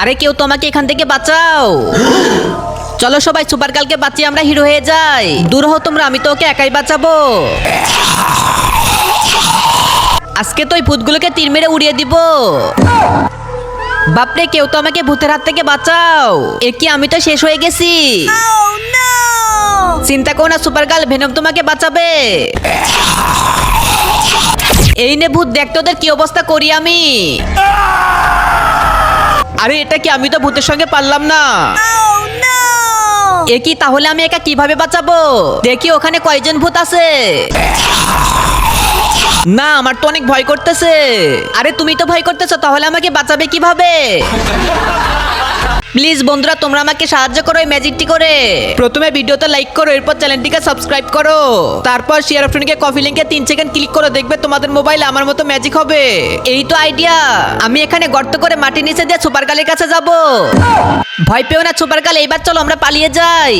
আরে কেউ তো আমাকে এখান থেকে বাঁচাও। চলো সবাই সুপার গার্লকে বাঁচিয়ে আমরা হিরো হয়ে যাই। দূর হও তোমরা আমি তো ওকে একাই বাঁচাবো। আজকে তো ওই ভূতগুলোকে তীর মেরে উড়িয়ে দিব। বাপরে কেউ তো আমাকে ভূতের হাত থেকে বাঁচাও। এ কি আমি তো শেষ হয়ে গেছি? চিন্তা করো না সুপার গার্ল ভেনম তোমাকে বাঁচাবে। এই নে ভূত দেখ তোদের কি অবস্থা করি আমি। আরে এটা কি আমি তো ভূতের সঙ্গে পারলাম না? এ কি তাহলে আমি একা কীভাবে বাঁচাবো? দেখি ওখানে কয়জন ভূত আছে। না আমার তো অনেক ভয় করতেছে। আরে তুমি তো ভয় করতেছো তাহলে আমাকে বাঁচাবে কীভাবে? প্লিজ বন্ধুরা, তোমরা আমাকে সাহায্য করো এই ম্যাজিকটি করে। প্রথমে ভিডিওতে লাইক করো, এরপর চ্যানেলটিকে সাবস্ক্রাইব করো। তারপর শেয়ার অপশনকে কফি লিংকে তিন সেকেন্ড ক্লিক করো দেখবে তোমাদের মোবাইল আমার মতো ম্যাজিক হবে। এই তো আইডিয়া আমি এখানে গর্ত করে মাটি নিচে দিয়ে সুপার গালের কাছে যাব। ভয় পেও না সুপার গাল এইবার চলো আমরা পালিয়ে যাই।